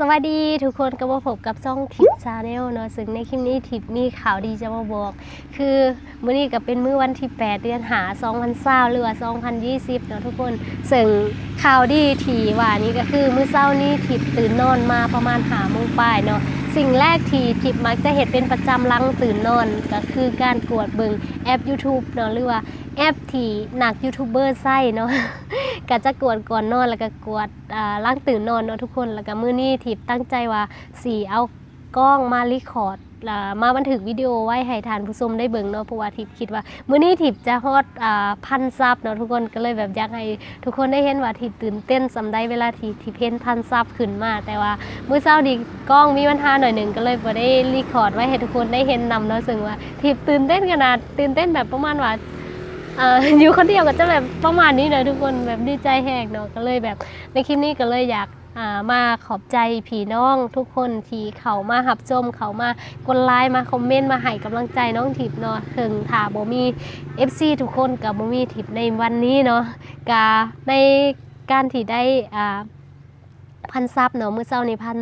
สวัสดีทุกคนก็มาพบกับช่องทิปชาแนลเนาะซึ่งในคลิปนี้ทิปมีข่าวดีจะมาบอก คือมื้อนี้ก็เป็นมื้อวันที่ 8 เดือนหา2020หรือว่า2020เนาะทุกคนซึ่งข่าวดีที่ว่านี้ก็คือมื้อเช้านี้ทิปตื่นนอนมาประมาณหาโมงปลายเนาะสิ่งแรกที่ทิปมักจะเห็นเป็นประจำลังตื่นนอน ก็คือการกวดเบิงแอป YouTube เนาะหรือว่า แอปที่หนักยูทูบเบอร์ใส่เนาะก็จะกวดก่อนนอนแล้วก็กวดอ่าล้างตื่นนอนเนาะทุกคนแล้วก็มื้อนี้ทิพตั้งใจว่าสีเอากล้องมารีคอร์ดมาบันทึกวิดีโอไว้ให้ทานผู้ชมได้เบิ่งเนาะเพราะว่าทิพคิดว่า มื้อนี้ทิพจะฮอดอพันซับเนาะทุกคนก็เลยแบบอยากให้ทุกคนได้เห็นว่าทิพตื่นเต้นสำได้เวลาที่ทิพเห็นพันซับขึ้นมา แต่ว่ามื้อเช้านี้กล้องมีปัญหาหน่อยหนึ่งก็เลยบ่ได้รีคอร์ดไว้ให้ทุกคนได้เห็นนำเนาะซึ่งว่าทิพตื่นเต้นขนาดตื่นเต้นแบบประมาณว่า อยู่คนเดียวก็จะแบบประมาณนี้เลยทุกคนแบบดีใจแหกเนาะก็เลยแบบ ในคลิปนี้ก็เลยอยากมาขอบใจพี่น้องทุกคนที่เขามาหับชมเขามากดไลค์มาคอมเมนต์มาให้กำลังใจน้องทิพย์เนาะถึงถ้าบ่มี FC ทุกคนกับบ่มีทิพย์ในวันนี้เนาะกาในการที่ได้พันซับเนาะเมื้อเช้านี้พัน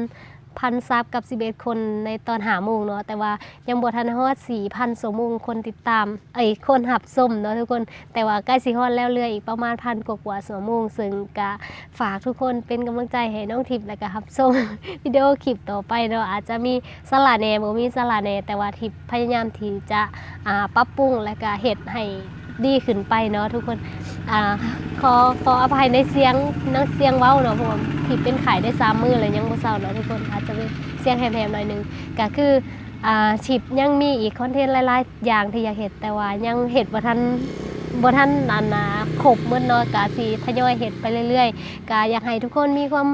พันซับกับ 11 คนในตอนหาโมงเนาะแต่ว่ายังบ่ทันฮอด4,000สมงคนติดตามเอ้คนหับส้มเนาะทุกคนแต่ว่าใกล้สิฮอดแล้วเรืออีกประมาณพันกว่าๆสมงซึ่งก็ฝากทุกคนเป็นกำลังใจให้น้องทิพย์และก็หับส้มวิดีโอคลิปต่อไปเนาะอาจจะมีสลาแหน่บ่มีสลาแหน่แต่ว่าทิพย์พยายามที่จะอ่าปรับปรุงและก็เฮ็ดให้ ดีขึ้นไปเนาะทุกคนอ่าขอขออภัยในเสียงนังเสียงเว้าเนาะเพราะว่าทิพย์เป็นไข้ได้สามมือเลยยังบ่เศร้าเนาะทุกคนอาจจะเป็นเสียงแหบๆหน่อยนึงก็คืออ่าชิปยังมีอีกคอนเทนต์หลายๆอย่างที่อยากเห็นแต่ว่ายังเห็ดบ่ทันบ่ทันอันนะครบหมดเนาะกะสิทยอยเห็ดไปเรื่อยๆกะอยากให้ทุกคนมีความ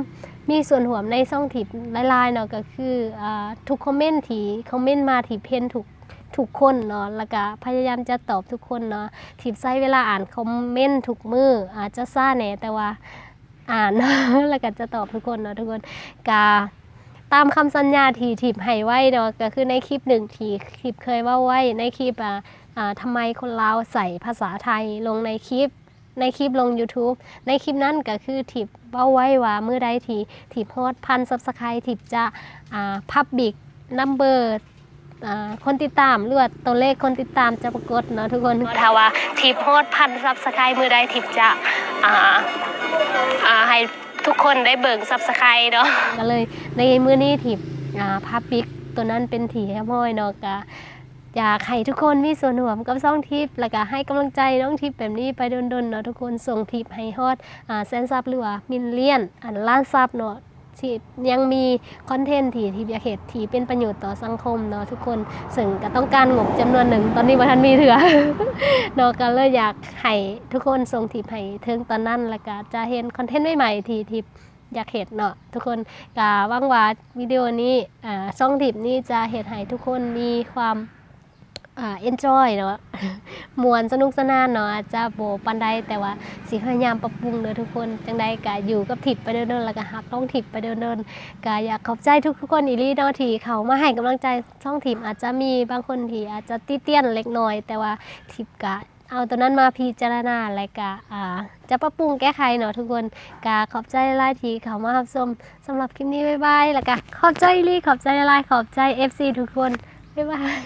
มีส่วนร่วมในช่องทิปหลายๆเนาะก็คืออ่าทุกคอมเมนต์ที่คอมเมนต์มาที่เพนทุก ทุกคนเนาะแล้วก็พยายามจะตอบทุกคนเนาะทิปใช้เวลาอ่านคอมเมนต์ทุกมืออาจจะซ่าแหน่แต่ว่าอ่านแล้วก็จะตอบทุกคนเนาะทุกคนกาตามคำสัญญาที่ทิปให้ไว้เนาะก็คือในคลิปหนึ่งที่ทิปเคยว่าไว้ในคลิปอ่าทำไมคนลาวใส่ภาษาไทยลงในคลิปในคลิปลง YouTube ในคลิปนั้นก็คือทิปเว้าไว้ว่าเมื่อใดที่ทิปฮอดพันซับสไครต์ทิปจะอ่าพับบิกนัมเบอร์ คนติดตามหรือว่าตัวเลขคนติดตามจะปรากฏเนาะทุกคนถ้าว่าทิปฮอดพันซับสไครต์มือใดทิปจะอ่าอ่าให้ทุกคนได้เบิ่งซับสไครต์เนาะก็เลยในมื้อนี้ที่อ่าพาปิกตัวนั้นเป็นถี่แฮมอยเนาะก็อยากให้ทุกคนมีส่วนร่วมกับซ่องทิปแล้วก็ให้กำลังใจน้องทิปแบบนี้ไปดนๆเนาะทุกคนส่งทิปให้ฮอดอ่าแสนซับหรือว่ามิลเลียน อันล้านซับเนาะ ที่ยังมีคอนเทนต์ที่ทิปอยากเห็นที่เป็นประโยชน์ต่อสังคมเนาะทุกคนซึ่งก็ต้องการงบจำนวนหนึ่ง ตอนนี้บ่ทันมีเถือเนาะก็เลยอยากให้ทุกคนส่งทิปให้ถึงตอนนั้นแล้วก็จะเห็นคอนเทนต์ใหม่ๆที่ทิปอยากเห็นเนาะทุกคนก็หวังว่าวิดีโอนี้อ่าช่องทิปนี้จะเห็นให้ทุกคนมีความ เอ่า enjoy เนาะมวนสนุกสนานเนาะจะโบปันใดแต่ว่าสิพยายามปรับปรุงเด้อทุกคนจังใดก็อยู่กับทิปไปเดินๆแล้วก็หักต้องทิปไปเดินๆก็อยากขอบใจทุกๆคนอีลีเนาะที่เขามาให้กำลังใจช่องทิปอาจจะมีบางคนที่อาจจะติเตี้ยนเล็กน้อย แต่ว่าทิปกะเอาตัวนั้นมาพิจารณาและกะจะปรับปรุงแก้ไขเนาะทุกคนกะขอบใจหลายทีเขามารับชมสำหรับคลิปนี้บ๊ายบายแล้วกะขอบใจอีหลีขอบใจลายขอบใจ FC ทุกคนบ๊ายบาย